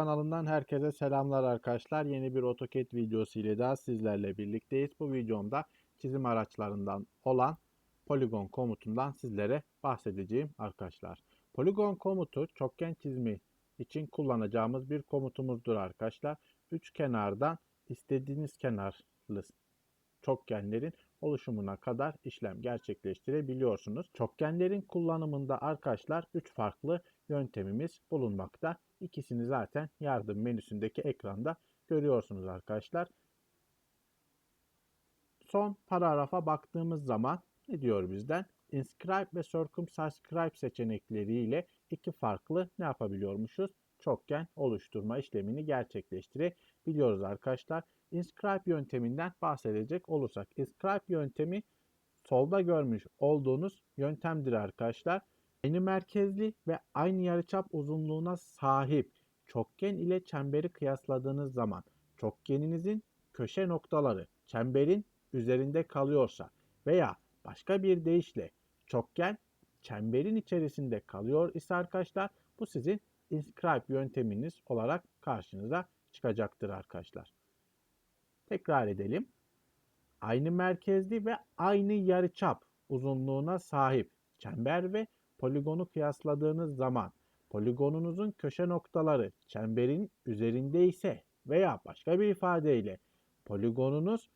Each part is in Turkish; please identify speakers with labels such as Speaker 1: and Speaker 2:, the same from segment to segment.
Speaker 1: kanalından herkese selamlar arkadaşlar. Yeni bir AutoCAD videosu ile daha sizlerle birlikteyiz. Bu videomda çizim araçlarından olan Polygon komutundan sizlere bahsedeceğim arkadaşlar. Polygon komutu çokgen çizimi için kullanacağımız bir komutumuzdur arkadaşlar. Üç kenardan istediğiniz kenarlı çokgenlerin oluşumuna kadar işlem gerçekleştirebiliyorsunuz. Çokgenlerin kullanımında arkadaşlar 3 farklı yöntemimiz bulunmakta. İkisini zaten yardım menüsündeki ekranda görüyorsunuz arkadaşlar. Son paragrafa baktığımız zaman ne diyor bizden? Inscribe ve Circumscribe seçenekleriyle iki farklı ne yapabiliyormuşuz? Çokgen oluşturma işlemini gerçekleştirebiliyoruz arkadaşlar. Inscribe yönteminden bahsedecek olursak. Inscribe yöntemi solda görmüş olduğunuz yöntemdir arkadaşlar. Aynı merkezli ve aynı yarıçap uzunluğuna sahip çokgen ile çemberi kıyasladığınız zaman çokgeninizin köşe noktaları çemberin üzerinde kalıyorsa veya başka bir deyişle çokgen çemberin içerisinde kalıyor ise arkadaşlar bu sizin inscribe yönteminiz olarak karşınıza çıkacaktır arkadaşlar. Tekrar edelim. Aynı merkezli ve aynı yarıçap uzunluğuna sahip çember ve poligonu kıyasladığınız zaman poligonunuzun köşe noktaları çemberin üzerinde ise veya başka bir ifadeyle poligonunuz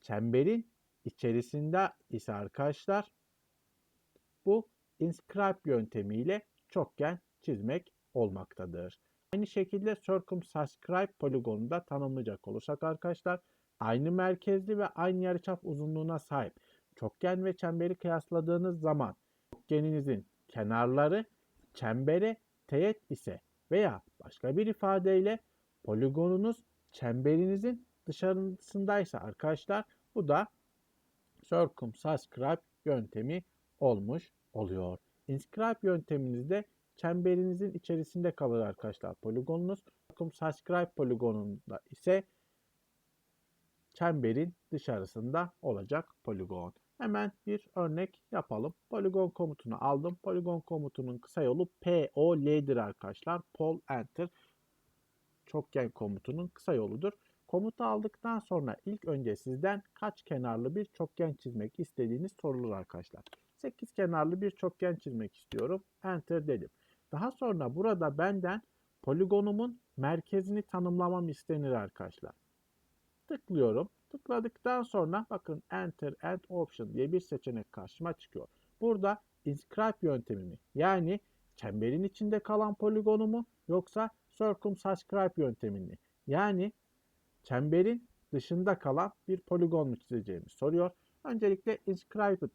Speaker 1: çemberin içerisinde ise arkadaşlar bu inscribe yöntemiyle çokgen çizmek olmaktadır. Aynı şekilde circumscribe poligonunu da tanımlayacak olursak arkadaşlar aynı merkezli ve aynı yarıçap uzunluğuna sahip çokgen ve çemberi kıyasladığınız zaman çokgeninizin kenarları çembere teğet ise veya başka bir ifadeyle poligonunuz çemberinizin dışarısındaysa arkadaşlar bu da circumscribe yöntemi olmuş oluyor. Inscribe yönteminizde çemberinizin içerisinde kalır arkadaşlar poligonunuz. Circumscribe poligonunda ise çemberin dışarısında olacak poligon. Hemen bir örnek yapalım. Poligon komutunu aldım. Poligon komutunun kısa yolu POL'dir arkadaşlar. Pol Enter çokgen komutunun kısa yoludur. Komutu aldıktan sonra ilk önce sizden kaç kenarlı bir çokgen çizmek istediğiniz sorulur arkadaşlar. 8 kenarlı bir çokgen çizmek istiyorum. Enter dedim. Daha sonra burada benden poligonumun merkezini tanımlamam istenir arkadaşlar. Tıklıyorum. Tıkladıktan sonra bakın Enter and Option diye bir seçenek karşıma çıkıyor. Burada Inscribe yöntemimi yani çemberin içinde kalan poligonumu yoksa Circumscribe yöntemini yani çemberin dışında kalan bir poligon mu çizeceğimi soruyor. Öncelikle Inscribe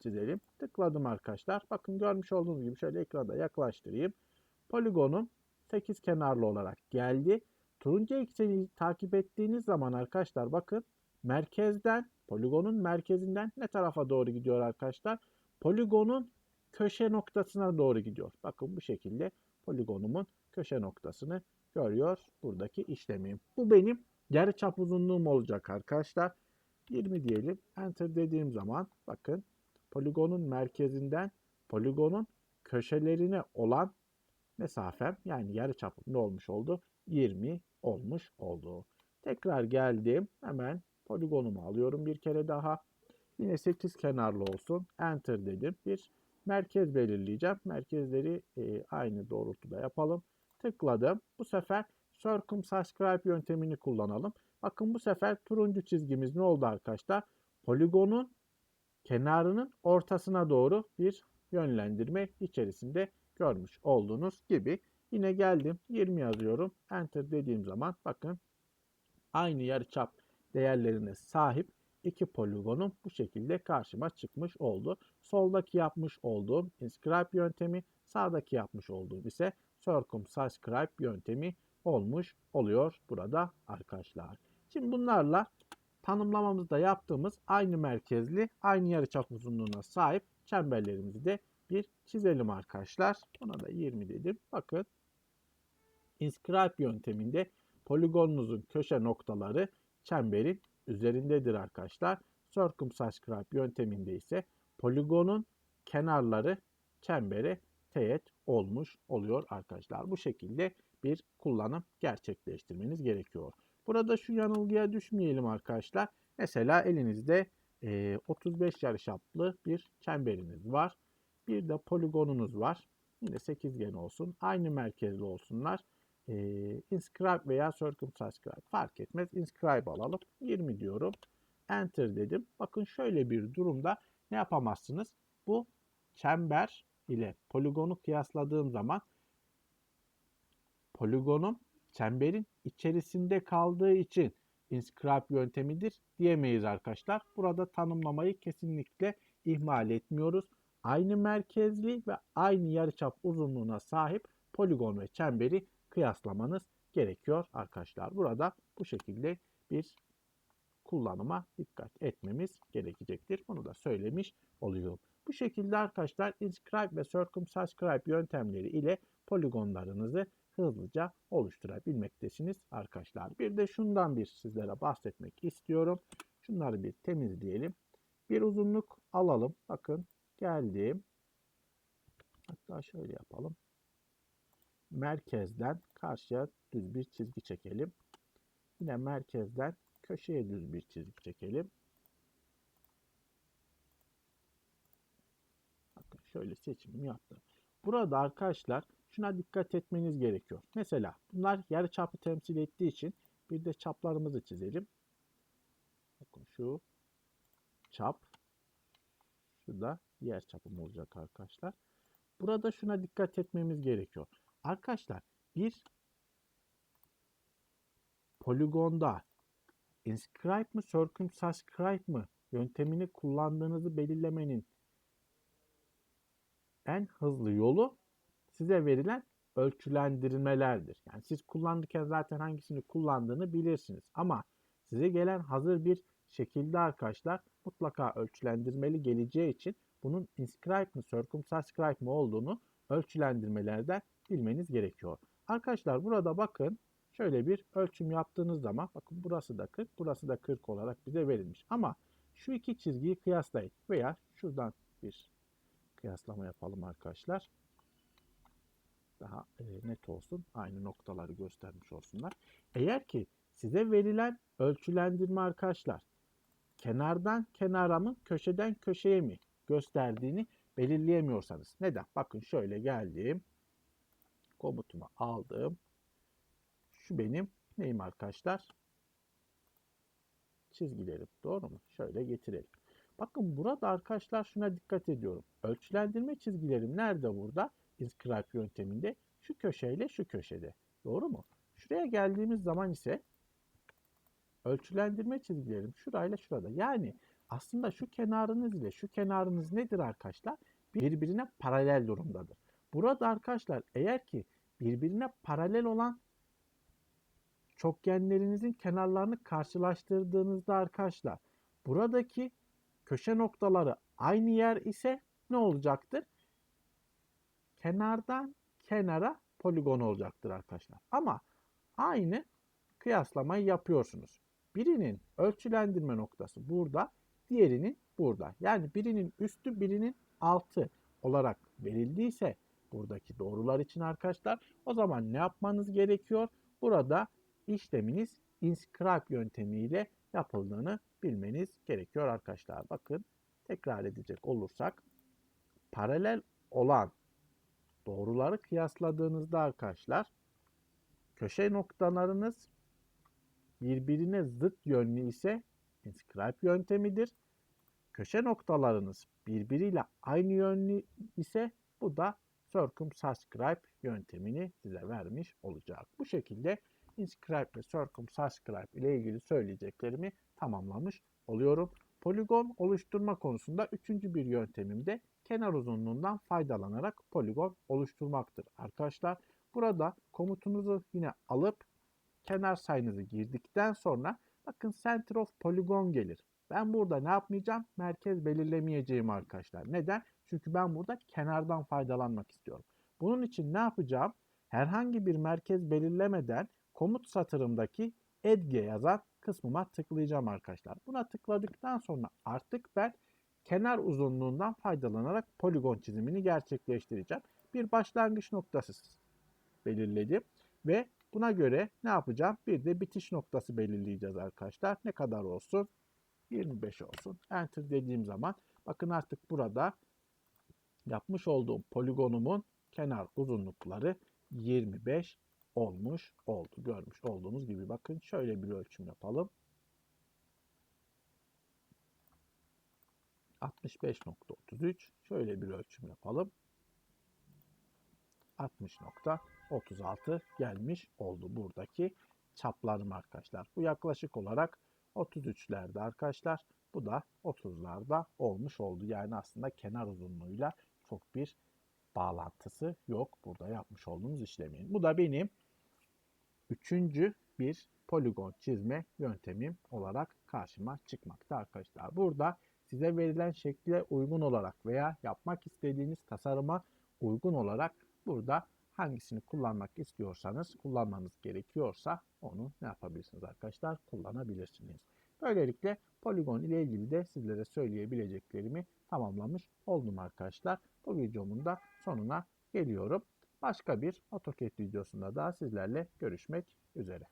Speaker 1: çizelim. Tıkladım arkadaşlar. Bakın görmüş olduğunuz gibi şöyle ekranda yaklaştırayım. Poligonum 8 kenarlı olarak geldi. Turuncu ekseni takip ettiğiniz zaman arkadaşlar bakın merkezden poligonun merkezinden ne tarafa doğru gidiyor arkadaşlar? Poligonun köşe noktasına doğru gidiyor. Bakın bu şekilde poligonumun köşe noktasını görüyor buradaki işlemim. Bu benim yarıçap uzunluğum olacak arkadaşlar. 20 diyelim. Enter dediğim zaman bakın poligonun merkezinden poligonun köşelerine olan mesafem yani yarıçapım ne olmuş oldu? 20 olmuş oldu. Tekrar geldim. Hemen poligonumu alıyorum bir kere daha. Yine 8 kenarlı olsun. Enter dedim. Bir merkez belirleyeceğim. Merkezleri e, aynı doğrultuda yapalım. Tıkladım. Bu sefer circumscribe yöntemini kullanalım. Bakın bu sefer turuncu çizgimiz ne oldu arkadaşlar? Poligonun kenarının ortasına doğru bir yönlendirme içerisinde görmüş olduğunuz gibi. Yine geldim 20 yazıyorum. Enter dediğim zaman bakın aynı yarıçap değerlerine sahip iki poligonum bu şekilde karşıma çıkmış oldu. Soldaki yapmış olduğum inscribe yöntemi, sağdaki yapmış olduğum ise circumscribe yöntemi olmuş oluyor burada arkadaşlar. Şimdi bunlarla tanımlamamızda yaptığımız aynı merkezli, aynı yarıçap uzunluğuna sahip çemberlerimizi de bir çizelim arkadaşlar. Buna da 20 dedim. Bakın inscribe yönteminde poligonunuzun köşe noktaları çemberin üzerindedir arkadaşlar. Circumscribe yönteminde ise poligonun kenarları çembere teğet olmuş oluyor arkadaşlar. Bu şekilde bir kullanım gerçekleştirmeniz gerekiyor. Burada şu yanılgıya düşmeyelim arkadaşlar. Mesela elinizde e, 35 yarıçaplı bir çemberiniz var. Bir de poligonunuz var. Yine sekizgen olsun. Aynı merkezli olsunlar. E, inscribe veya circumscribe fark etmez. Inscribe alalım. 20 diyorum. Enter dedim. Bakın şöyle bir durumda ne yapamazsınız? Bu çember ile poligonu kıyasladığım zaman poligonun çemberin içerisinde kaldığı için inscribe yöntemidir diyemeyiz arkadaşlar. Burada tanımlamayı kesinlikle ihmal etmiyoruz. Aynı merkezli ve aynı yarıçap uzunluğuna sahip poligon ve çemberi kıyaslamanız gerekiyor arkadaşlar. Burada bu şekilde bir kullanıma dikkat etmemiz gerekecektir. Bunu da söylemiş oluyorum. Bu şekilde arkadaşlar inscribe ve circumscribe yöntemleri ile poligonlarınızı hızlıca oluşturabilmektesiniz arkadaşlar. Bir de şundan bir sizlere bahsetmek istiyorum. Şunları bir temizleyelim. Bir uzunluk alalım. Bakın geldim. Hatta şöyle yapalım. Merkezden karşıya düz bir çizgi çekelim. Yine merkezden köşeye düz bir çizgi çekelim. Bakın şöyle seçimimi yaptım. Burada arkadaşlar şuna dikkat etmeniz gerekiyor. Mesela bunlar yarı çapı temsil ettiği için bir de çaplarımızı çizelim. Bakın şu çap. Şu da diğer çapım olacak arkadaşlar. Burada şuna dikkat etmemiz gerekiyor. Arkadaşlar bir poligonda inscribe mı circumscribe mı yöntemini kullandığınızı belirlemenin en hızlı yolu size verilen ölçülendirmelerdir. Yani siz kullanırken zaten hangisini kullandığını bilirsiniz. Ama size gelen hazır bir şekilde arkadaşlar mutlaka ölçülendirmeli geleceği için bunun inscribe mi circumscribe mi olduğunu ölçülendirmelerden bilmeniz gerekiyor. Arkadaşlar burada bakın şöyle bir ölçüm yaptığınız zaman bakın burası da 40 burası da 40 olarak bize verilmiş. Ama şu iki çizgiyi kıyaslayın veya şuradan bir kıyaslama yapalım arkadaşlar. Daha e, net olsun. Aynı noktaları göstermiş olsunlar. Eğer ki size verilen ölçülendirme arkadaşlar kenardan kenara mı köşeden köşeye mi gösterdiğini belirleyemiyorsanız. Neden? Bakın şöyle geldim. Komutumu aldım. Şu benim neyim arkadaşlar? Çizgilerim. Doğru mu? Şöyle getirelim. Bakın burada arkadaşlar şuna dikkat ediyorum. Ölçülendirme çizgilerim nerede burada? Inscribe yönteminde şu köşeyle şu köşede. Doğru mu? Şuraya geldiğimiz zaman ise ölçülendirme çizgilerim şurayla şurada. Yani aslında şu kenarınız ile şu kenarınız nedir arkadaşlar? Birbirine paralel durumdadır. Burada arkadaşlar eğer ki birbirine paralel olan çokgenlerinizin kenarlarını karşılaştırdığınızda arkadaşlar buradaki köşe noktaları aynı yer ise ne olacaktır? Kenardan kenara poligon olacaktır arkadaşlar. Ama aynı kıyaslamayı yapıyorsunuz. Birinin ölçülendirme noktası burada, diğerinin burada. Yani birinin üstü, birinin altı olarak verildiyse buradaki doğrular için arkadaşlar o zaman ne yapmanız gerekiyor? Burada işleminiz inscribe yöntemiyle yapıldığını bilmeniz gerekiyor arkadaşlar. Bakın tekrar edecek olursak paralel olan doğruları kıyasladığınızda arkadaşlar köşe noktalarınız birbirine zıt yönlü ise inscribe yöntemidir. Köşe noktalarınız birbiriyle aynı yönlü ise bu da circumscribe yöntemini size vermiş olacak. Bu şekilde inscribe ve circumscribe ile ilgili söyleyeceklerimi tamamlamış oluyorum. Poligon oluşturma konusunda üçüncü bir yöntemim de kenar uzunluğundan faydalanarak poligon oluşturmaktır. Arkadaşlar burada komutunuzu yine alıp kenar sayınızı girdikten sonra bakın center of polygon gelir. Ben burada ne yapmayacağım? Merkez belirlemeyeceğim arkadaşlar. Neden? Çünkü ben burada kenardan faydalanmak istiyorum. Bunun için ne yapacağım? Herhangi bir merkez belirlemeden komut satırımdaki edge yazan kısmıma tıklayacağım arkadaşlar. Buna tıkladıktan sonra artık ben kenar uzunluğundan faydalanarak poligon çizimini gerçekleştireceğim. Bir başlangıç noktası belirledim. Ve buna göre ne yapacağım? Bir de bitiş noktası belirleyeceğiz arkadaşlar. Ne kadar olsun? 25 olsun. Enter dediğim zaman bakın artık burada yapmış olduğum poligonumun kenar uzunlukları 25 olmuş oldu. Görmüş olduğunuz gibi bakın şöyle bir ölçüm yapalım. 65.33 şöyle bir ölçüm yapalım. 60.36 gelmiş oldu buradaki çaplarım arkadaşlar. Bu yaklaşık olarak 33'lerde arkadaşlar. Bu da 30'larda olmuş oldu. Yani aslında kenar uzunluğuyla çok bir bağlantısı yok burada yapmış olduğumuz işlemin. Bu da benim üçüncü bir poligon çizme yöntemim olarak karşıma çıkmakta arkadaşlar. Burada size verilen şekle uygun olarak veya yapmak istediğiniz tasarıma uygun olarak burada hangisini kullanmak istiyorsanız, kullanmanız gerekiyorsa onu ne yapabilirsiniz arkadaşlar? Kullanabilirsiniz. Böylelikle poligon ile ilgili de sizlere söyleyebileceklerimi tamamlamış oldum arkadaşlar. Bu videomun da sonuna geliyorum. Başka bir AutoCAD videosunda daha sizlerle görüşmek üzere.